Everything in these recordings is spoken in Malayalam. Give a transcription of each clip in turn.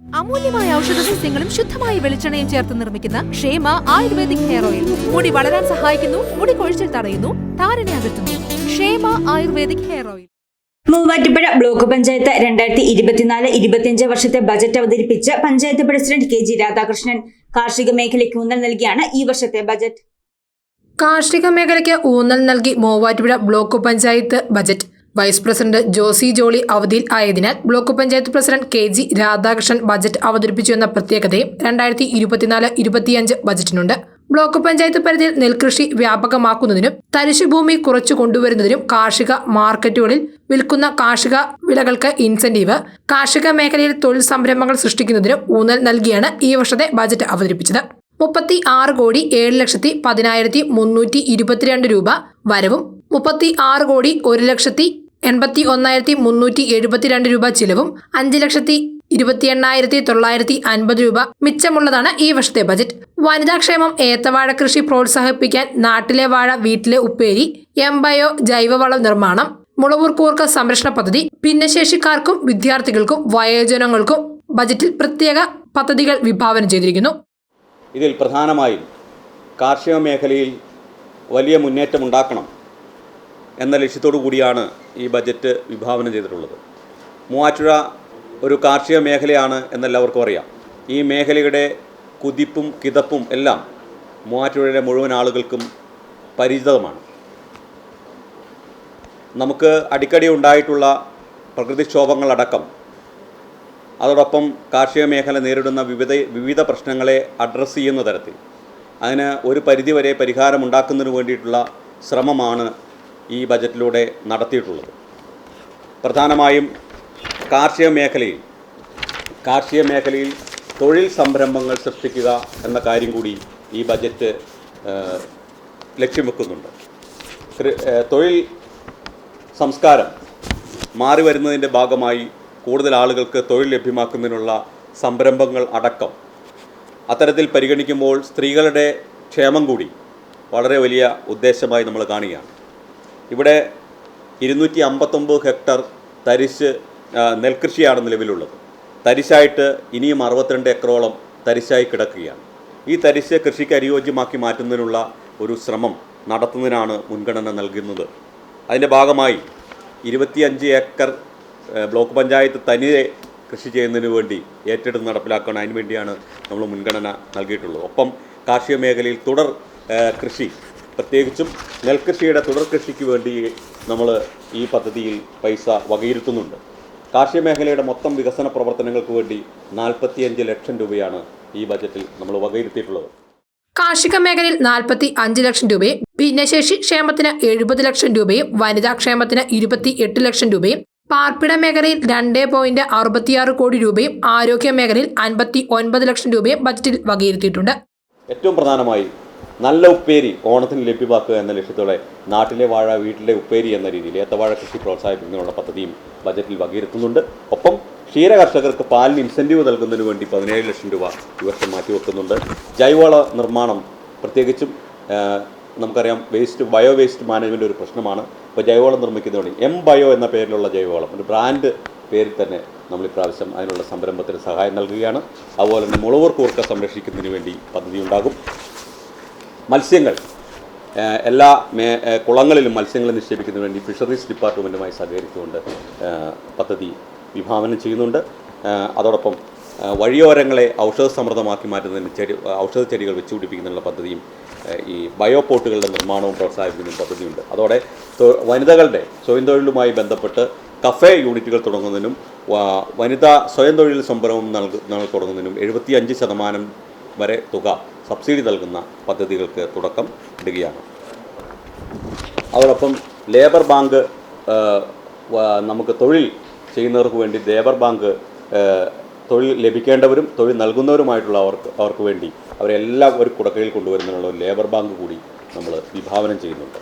അമൂല്യമായ ഔഷധ സസ്യങ്ങളും ശുദ്ധമായ വെളിച്ചെണ്ണയും ചേർത്ത് നിർമ്മിക്കുന്ന ക്ഷേമ ആയുർവേദിക് ഹെയർ ഓയിൽ. മുടി വളരാൻ സഹായിക്കുന്നു മുടി കൊഴിച്ചിൽ തടയുന്നു താരനെ അകറ്റുന്നു. Kshema ayurvedic hair oil. Muvattupuzha block panchayat രണ്ടായിരത്തി ഇരുപത്തിനാല് ഇരുപത്തിയഞ്ച് വർഷത്തെ ബജറ്റ് അവതരിപ്പിച്ച് panchayat president K G Radhakrishnan കാർഷിക മേഖലയ്ക്ക് ഊന്നൽ നൽകിയാണ് ഈ വർഷത്തെ ബജറ്റ്. കാർഷിക മേഖലയ്ക്ക് ഊന്നൽ നൽകി Muvattupuzha block panchayat budget. Vice president Josy Jolly അവധിയിൽ ആയതിനാൽ block panchayat president K G Radhakrishnan budget അവതരിപ്പിച്ചു എന്ന പ്രത്യേകതയും രണ്ടായിരത്തി ഇരുപത്തിനാല് ഇരുപത്തിയഞ്ച് ബജറ്റിനുണ്ട്. ബ്ലോക്ക് പഞ്ചായത്ത് പരിധിയിൽ നെൽകൃഷി വ്യാപകമാക്കുന്നതിനും തരിശുഭൂമി കുറച്ചു കൊണ്ടുവരുന്നതിനും കാർഷിക മാർക്കറ്റുകളിൽ വിൽക്കുന്ന കാർഷിക വിളകൾക്ക് ഇൻസെന്റീവ് കാർഷിക മേഖലയിൽ തൊഴിൽ സംരംഭങ്ങൾ സൃഷ്ടിക്കുന്നതിനും ഊന്നൽ നൽകിയാണ് ഈ വർഷത്തെ ബജറ്റ് അവതരിപ്പിച്ചത്. മുപ്പത്തി ആറ് കോടി ഏഴ് ലക്ഷത്തി പതിനായിരത്തി മുന്നൂറ്റി ഇരുപത്തിരണ്ട് രൂപ വരവും മുപ്പത്തി ആറ് കോടി ഒരു ലക്ഷത്തി എൺപത്തി ഒന്നായിരത്തി മുന്നൂറ്റി എഴുപത്തിരണ്ട് രൂപ ചിലവും അഞ്ച് ലക്ഷത്തി ഇരുപത്തി എണ്ണായിരത്തി തൊള്ളായിരത്തി അൻപത് രൂപ മിച്ചമുള്ളതാണ് ഈ വർഷത്തെ ബജറ്റ്. വനിതാക്ഷേമം ഏത്തവാഴ കൃഷി പ്രോത്സാഹിപ്പിക്കാൻ നാട്ടിലെ വാഴ വീട്ടിലെ ഉപ്പേരി എംബയോ ജൈവവളം നിർമ്മാണം മുളവൂർ കൂർക്ക സംരക്ഷണ പദ്ധതി ഭിന്നശേഷിക്കാർക്കും വിദ്യാർത്ഥികൾക്കും വയോജനങ്ങൾക്കും ബജറ്റിൽ പ്രത്യേക പദ്ധതികൾ വിഭാവനം ചെയ്തിരിക്കുന്നു. ഇതിൽ പ്രധാനമായും കാർഷിക മേഖലയിൽ വലിയ മുന്നേറ്റം ഉണ്ടാക്കണം എന്ന ലക്ഷ്യത്തോടു കൂടിയാണ് ഈ ബജറ്റ് വിഭാവനം ചെയ്തിട്ടുള്ളത്. മൂവാറ്റുഴ ഒരു കാർഷിക മേഖലയാണ് എന്നെല്ലാവർക്കും അറിയാം. ഈ മേഖലയുടെ കുതിപ്പും കിതപ്പും എല്ലാം മൂവാറ്റുഴയിലെ മുഴുവൻ ആളുകൾക്കും പരിചിതമാണ്. നമുക്ക് അടിക്കടി ഉണ്ടായിട്ടുള്ള പ്രകൃതിക്ഷോഭങ്ങളടക്കം അതോടൊപ്പം കാർഷിക മേഖല നേരിടുന്ന വിവിധ വിവിധ പ്രശ്നങ്ങളെ അഡ്രസ്സ് ചെയ്യുന്ന തരത്തിൽ അതിന് ഒരു പരിധിവരെ പരിഹാരമുണ്ടാക്കുന്നതിന് വേണ്ടിയിട്ടുള്ള ശ്രമമാണ് ഈ ബജറ്റിലൂടെ നടത്തിയിട്ടുള്ളത്. പ്രധാനമായും കാർഷിക മേഖലയിൽ കാർഷിക മേഖലയിൽ തൊഴിൽ സംരംഭങ്ങൾ സൃഷ്ടിക്കുക എന്ന കാര്യം കൂടി ഈ ബജറ്റ് ലക്ഷ്യം വെക്കുന്നുണ്ട്. തൊഴിൽ സംസ്കാരം മാറി വരുന്നതിന്റെ ഭാഗമായി കൂടുതൽ ആളുകൾക്ക് തൊഴിൽ ലഭ്യമാക്കുന്നതിനുള്ള സംരംഭങ്ങൾ അടക്കം അത്തരത്തിൽ പരിഗണിക്കുമ്പോൾ സ്ത്രീകളുടെ ക്ഷേമം കൂടി വളരെ വലിയ ഉദ്ദേശമായി നമ്മൾ കാണുകയാണ്. ഇവിടെ ഇരുന്നൂറ്റി അമ്പത്തൊമ്പത് ഹെക്ടർ തരിശ് നെൽകൃഷിയാണ് നിലവിലുള്ളത്. തരിശായിട്ട് ഇനിയും അറുപത്തിരണ്ട് ഏക്കറോളം തരിശായി കിടക്കുകയാണ്. ഈ തരിശ് കൃഷിക്ക് അനുയോജ്യമാക്കി മാറ്റുന്നതിനുള്ള ഒരു ശ്രമം നടത്തുന്നതിനാണ് മുൻഗണന നൽകുന്നത്. അതിന്റെ ഭാഗമായി ഇരുപത്തിയഞ്ച് ഏക്കർ ബ്ലോക്ക് പഞ്ചായത്ത് തനിയെ കൃഷി ചെയ്യുന്നതിന് വേണ്ടി ഏറ്റെടുത്ത് നടപ്പിലാക്കണം അതിന് വേണ്ടിയാണ് നമ്മൾ മുൻഗണന നൽകിയിട്ടുള്ളത്. ഒപ്പം കാർഷിക മേഖലയിൽ തുടർ കൃഷി പ്രത്യേകിച്ചും നെൽകൃഷിയുടെ തുടർകൃഷിക്ക് വേണ്ടി നമ്മൾ ഈ പദ്ധതിയിൽ പൈസ വകയിരുത്തുന്നുണ്ട്. കാർഷിക മേഖലയുടെ മൊത്തം വികസന പ്രവർത്തനങ്ങൾക്ക് വേണ്ടി നാൽപ്പത്തിയഞ്ച് ലക്ഷം രൂപയാണ് ഈ ബജറ്റിൽ നമ്മൾ വകയിരുത്തിയിട്ടുള്ളത്. കാർഷിക മേഖലയിൽ നാൽപ്പത്തി അഞ്ച് ലക്ഷം രൂപയും ഭിന്നശേഷി ക്ഷേമത്തിന് എഴുപത് ലക്ഷം രൂപയും വനിതാ ക്ഷേമത്തിന് ഇരുപത്തി എട്ട് ലക്ഷം രൂപയും പാർപ്പിട മേഖലയിൽ രണ്ട് പോയിന്റ് അറുപത്തിയാറ് കോടി രൂപയും ആരോഗ്യ മേഖലയിൽ അൻപത്തി ഒൻപത് ലക്ഷം രൂപയും ബജറ്റിൽ വകയിരുത്തിയിട്ടുണ്ട്. ഏറ്റവും പ്രധാനമായി നല്ല ഉപ്പേരി ഓണത്തിന് ലഭ്യമാക്കുക എന്ന ലക്ഷ്യത്തോടെ നാട്ടിലെ വാഴ വീട്ടിലെ ഉപ്പേരി എന്ന രീതിയിൽ ഏത്തവാഴ കൃഷി പ്രോത്സാഹിപ്പിക്കുന്നതിനുള്ള പദ്ധതിയും ബജറ്റിൽ വകയിരുത്തുന്നുണ്ട് ഒപ്പം ക്ഷീര കർഷകർക്ക് പാലിന് ഇൻസെന്റീവ് നൽകുന്നതിന് വേണ്ടി പതിനേഴ് ലക്ഷം രൂപ ഈ വർഷം മാറ്റിവെക്കുന്നുണ്ട് ജൈവവള നിർമ്മാണം പ്രത്യേകിച്ചും നമുക്കറിയാം വേസ്റ്റ് ബയോ വേസ്റ്റ് മാനേജ്മെന്റ് ഒരു പ്രശ്നമാണ്. ഇപ്പോൾ ജൈവവളം നിർമ്മിക്കുന്നതുകൊണ്ട് എം ബയോ എന്ന പേരിലുള്ള ജൈവവളം ഒരു ബ്രാൻഡ് പേരിൽ തന്നെ നമ്മൾ ഇപ്രാവശ്യം അതിനുള്ള സംരംഭത്തിന് സഹായം നൽകുകയാണ്. അതുപോലെ തന്നെ മുളവൂർ കൂർക്ക സംരക്ഷിക്കുന്നതിന് വേണ്ടി പദ്ധതി ഉണ്ടാകും. മത്സ്യങ്ങൾ. എല്ലാ മേ കുളങ്ങളിലും മത്സ്യങ്ങൾ നിക്ഷേപിക്കുന്നതിന് വേണ്ടി ഫിഷറീസ് ഡിപ്പാർട്ട്മെന്റുമായി സഹകരിച്ചുകൊണ്ട് പദ്ധതി വിഭാവനം ചെയ്യുന്നുണ്ട്. അതോടൊപ്പം വഴിയോരങ്ങളെ ഔഷധ സമൃദ്ധമാക്കി മാറ്റുന്നതിന് ചെടി ഔഷധ ചെടികൾ വെച്ചുപിടിപ്പിക്കുന്നതിനുള്ള പദ്ധതിയും ഈ ബയോപോർട്ടുകളുടെ നിർമ്മാണവും പ്രോത്സാഹിപ്പിക്കുന്ന പദ്ധതിയുണ്ട്. അതോടെ വനിതകളുടെ സ്വയം തൊഴിലുമായി ബന്ധപ്പെട്ട് കഫേ യൂണിറ്റുകൾ തുടങ്ങുന്നതിനും വനിതാ സ്വയം തൊഴിൽ സംഭരണം നൽകു തുടങ്ങുന്നതിനും ശതമാനം വരെ തുക സബ്സിഡി നൽകുന്ന പദ്ധതികൾക്ക് തുടക്കം ഇടുകയാണ്. അതോടൊപ്പം ലേബർ ബാങ്ക് നമുക്ക് തൊഴിൽ ചെയ്യുന്നവർക്ക് വേണ്ടി ലേബർ ബാങ്ക് തൊഴിൽ ലഭിക്കേണ്ടവരും തൊഴിൽ നൽകുന്നവരുമായിട്ടുള്ള അവർക്ക് അവർക്ക് വേണ്ടി അവരെല്ലാം ഒരു കുടക്കയിൽ കൊണ്ടുവരുന്നതിനുള്ള ഒരു ലേബർ ബാങ്ക് കൂടി നമ്മൾ വിഭാവനം ചെയ്യുന്നുണ്ട്.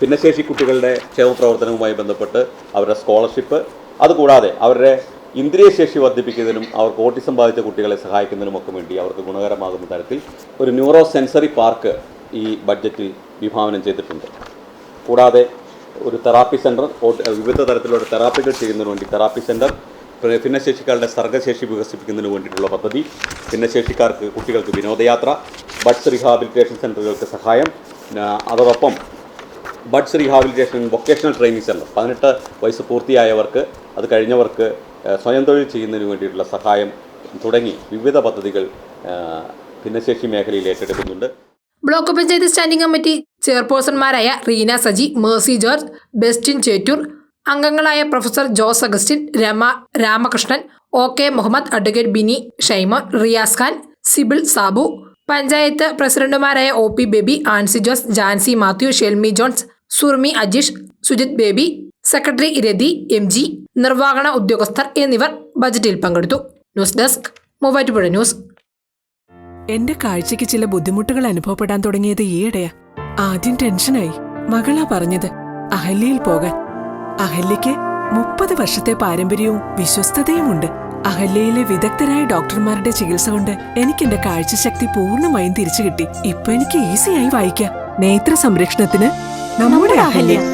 ഭിന്നശേഷി കുട്ടികളുടെ ക്ഷേമ പ്രവർത്തനവുമായി ബന്ധപ്പെട്ട് അവരുടെ സ്കോളർഷിപ്പ് അതുകൂടാതെ അവരുടെ ഇന്ദ്രിയശേഷി വർദ്ധിപ്പിക്കുന്നതിനും അവർക്ക് ഓട്ടിസം ബാധിച്ച കുട്ടികളെ സഹായിക്കുന്നതിനുമൊക്കെ വേണ്ടി അവർക്ക് ഗുണകരമാകുന്ന തരത്തിൽ ഒരു ന്യൂറോ സെൻസറി പാർക്ക് ഈ ബഡ്ജറ്റിൽ വിഭാവനം ചെയ്തിട്ടുണ്ട്. കൂടാതെ ഒരു തെറാപ്പി സെന്റർ വിവിധ തരത്തിലുള്ള തെറാപ്പികൾ ചെയ്യുന്നതിന് വേണ്ടി തെറാപ്പി സെന്റർ ഭിന്നശേഷിക്കാരുടെ സർഗശേഷി വികസിപ്പിക്കുന്നതിന് വേണ്ടിയിട്ടുള്ള പദ്ധതി ഭിന്നശേഷിക്കാർക്ക് കുട്ടികൾക്ക് വിനോദയാത്ര ബഡ്സ് റീഹാബിലിറ്റേഷൻ സെന്ററുകൾക്ക് സഹായം അതോടൊപ്പം buds rehabilitation vocational training centre. പതിനെട്ട് വയസ്സ് പൂർത്തിയായവർക്ക് അത് കഴിഞ്ഞവർക്ക് സ്വയം തൊഴിൽ ചെയ്യുന്നതിന് വേണ്ടിയിട്ടുള്ള സഹായം തുടങ്ങി വിവിധ പദ്ധതികൾ ഭിന്നശേഷി മേഖലയിൽ ഏറ്റെടുക്കുന്നുണ്ട്. ബ്ലോക്ക് പഞ്ചായത്ത് സ്റ്റാൻഡിംഗ് കമ്മിറ്റി ചെയർപേഴ്സൺമാരായ റീന സജി മേഴ്സി ജോർജ് ബെസ്റ്റിൻ ചേറ്റൂർ അംഗങ്ങളായ professor Jose Augustine Rama Ramakrishnan O K Muhammad advocate Bini Shymon Riyas Khan Sibil Sabu panchayat പ്രസിഡന്റുമാരായ O P Baby Ancy Jose Jancy Mathew Shelmi Johns Surmi Ajeesh Sujith Baby secretary Rathi M G നിർവഹണ ഉദ്യോഗസ്ഥർ എന്നിവർ ബജറ്റിൽ പങ്കെടുത്തു. News desk Muvattupuzha news. എന്റെ കാഴ്ചയ്ക്ക് ചില ബുദ്ധിമുട്ടുകൾ അനുഭവപ്പെടാൻ തുടങ്ങിയത് ഈയിടെയാ. ആദ്യം ടെൻഷനായി. മകളാ പറഞ്ഞത് അഹല്യയിൽ പോകാൻ. അഹല്യയ്ക്ക് മുപ്പത് വർഷത്തെ പാരമ്പര്യവും വിശ്വസ്തതയുമുണ്ട്. അഹല്യയിലെ വിദഗ്ധരായ ഡോക്ടർമാരുടെ ചികിത്സ കൊണ്ട് എനിക്ക് എന്റെ കാഴ്ചശക്തി പൂർണമായും തിരിച്ചു കിട്ടി ഇപ്പൊ എനിക്ക് ഈസിയായി വായിക്കാം. നേത്ര സംരക്ഷണത്തിന് നമ്മുടെ Ahalya.